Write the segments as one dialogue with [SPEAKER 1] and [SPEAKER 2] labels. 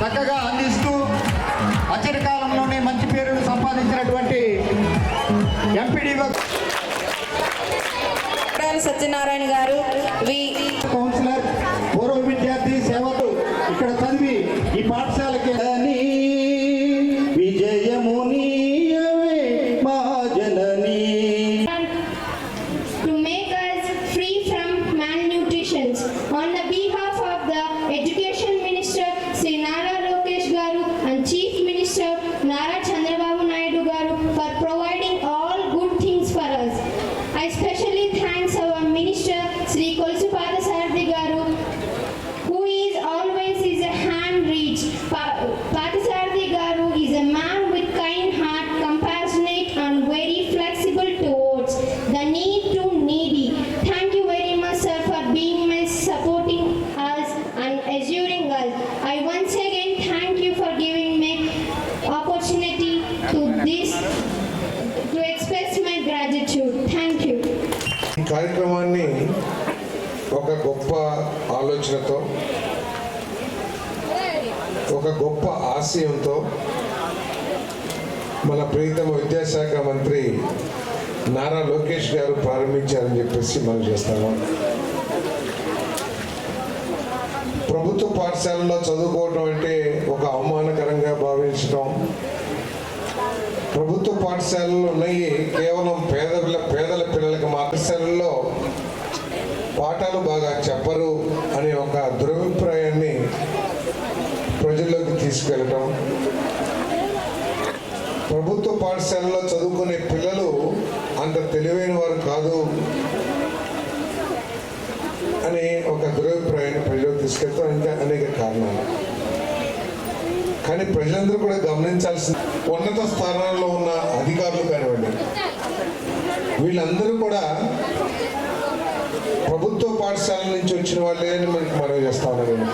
[SPEAKER 1] చక్కగా అందిస్తూ అచ్చటి కాలంలోనే మంచి పేరును సంపాదించినటువంటి
[SPEAKER 2] కొడాలి సత్యనారాయణ గారు
[SPEAKER 1] కౌన్సిలర్ పూర్వ విద్యార్థి సేవలు ఇక్కడ చదివి
[SPEAKER 3] కార్యక్రమాన్ని ఒక గొప్ప ఆలోచనతో ఒక గొప్ప ఆశయంతో మన ప్రీతమ విద్యాశాఖ మంత్రి నారా లోకేష్ గారు ప్రారంభించారని చెప్పేసి మనం చేస్తాము. ప్రభుత్వ పాఠశాలలో చదువుకోవడం అంటే ఒక అవమానకరంగా భావించడం ప్రభుత్వ పాఠశాలలు ఉన్నాయి. కేవలం పేద పిల్ల పేదల పిల్లలకి పాఠశాలల్లో పాఠాలు బాగా చెప్పరు అనే ఒక దురభిప్రాయాన్ని ప్రజల్లోకి తీసుకెళ్ళటం. ప్రభుత్వ పాఠశాలలో చదువుకునే పిల్లలు అంత తెలివైన వారు కాదు అనే ఒక దురభిప్రాయాన్ని ప్రజలకు తీసుకెళ్తాం. ఇంకా అనేక కారణాలు. కానీ ప్రజలందరూ కూడా గమనించాల్సిన ఉన్నత స్థానాల్లో ఉన్న అధికారులు కానివ్వండి వీళ్ళందరూ కూడా ప్రభుత్వ పాఠశాల నుంచి వచ్చిన వాళ్ళే అని మనకి మనవి చేస్తా నేను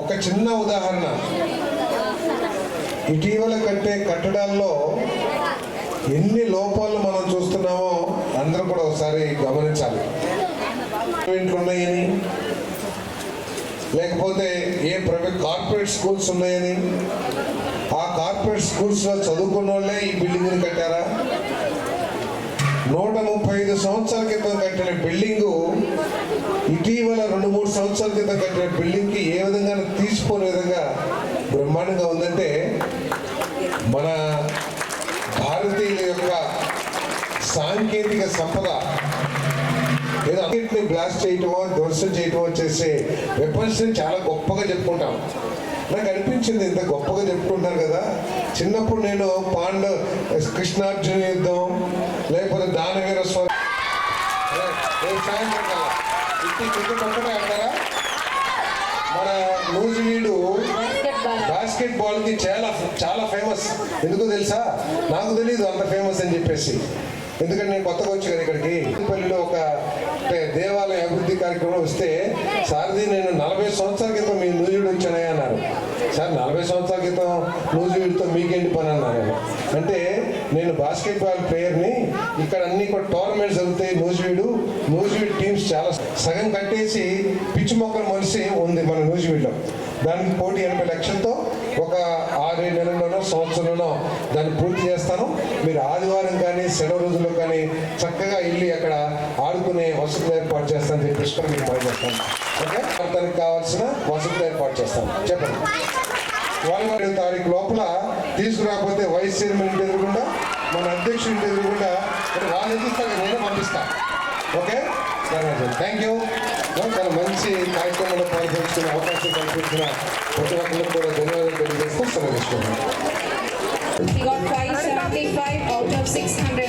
[SPEAKER 3] ఒక చిన్న ఉదాహరణ. ఇటీవల కట్టే కట్టడాల్లో ఎన్ని లోపాలు మనం చూస్తున్నామో అందరూ కూడా ఒకసారి గమనించాలి. ఇంట్లో ఉన్నాయని లేకపోతే ఏ ప్రైవేట్ కార్పొరేట్ స్కూల్స్ ఉన్నాయని? ఆ కార్పొరేట్ స్కూల్స్లో చదువుకున్న వాళ్ళే ఈ బిల్డింగ్ని కట్టారా? నూట ముప్పై ఐదు సంవత్సరాల క్రితం కట్టిన బిల్డింగు ఇటీవల రెండు మూడు సంవత్సరాల క్రితం కట్టిన బిల్డింగ్కి ఏ విధంగా తీసిపోని విధంగా బ్రహ్మాండంగా ఉందంటే మన భారతీయుల యొక్క సాంకేతిక సంపద అన్నింటిని బ్లాస్ట్ చేయటమో ధ్వంసం చేయటమో చేసే వెపన్స్ని చాలా గొప్పగా చెప్పుకుంటాం. నాకు అనిపించింది ఇంత గొప్పగా చెప్పుకుంటారు కదా. చిన్నప్పుడు నేను పాండవ కృష్ణార్జున యుద్ధం లేకపోతే దానవీర స్వామి. మన నూజివీడు బాస్కెట్ బాల్కి చాలా చాలా ఫేమస్ ఎందుకో తెలుసా? నాకు తెలియదు అంత ఫేమస్ అని చెప్పేసి. ఎందుకంటే నేను కొత్తగా వచ్చాను కదా ఇక్కడికి. పల్లిలో ఒక దేవాలయ అభివృద్ధి కార్యక్రమం వస్తే సారథి నేను నలభై సంవత్సరాల క్రితం మీ నూజివీడు వచ్చానయ్యా అన్నారు. సార్ నలభై సంవత్సరాల క్రితం నూజివీడ్తో మీకేంటి పని అన్నారు. అంటే నేను బాస్కెట్ బాల్ ప్లేయర్ని ఇక్కడ అన్ని కూడా టోర్నమెంట్స్ జరుగుతాయి నూజివీడు నూజివీడ్ టీమ్స్ చాలా సగం కట్టేసి పిచ్చి మొక్కలు మనిషి ఉంది మన నూజివీడులో దానికి పోటీ ఎనభై లక్షలతో ఒక ఆరేడు నెలల్లోనో సంవత్సరంలోనో దాన్ని పూర్తి చేస్తాను. మీరు ఆదివారం కానీ సెలవు రోజుల్లో కానీ చక్కగా వెళ్ళి అక్కడ ఆడుకునే వసతులు ఏర్పాటు చేస్తాను చెప్పేసి కూడా మీకు మనం చేస్తాను ఓకే? దానికి కావాల్సిన వసతులు ఏర్పాటు చేస్తాను చెప్పండి. ఇరవై తారీఖు లోపల తీసుకురాకపోతే వైస్ చైర్మన్ ఇంటి ఎదురుకుండా మన అధ్యక్షుడి ఇంటి ఎదురుకుండా వాళ్ళు ఎదుగుతారు పంపిస్తాను ఓకే? థ్యాంక్ యూ చాలా మంచి కార్యక్రమంలో పాల్గొంచుకునే అవకాశం కల్పించిన ప్రతి ఒక్కరికి కూడా ధన్యవాదాలు తెలియజేస్తూ సెలవు
[SPEAKER 2] 600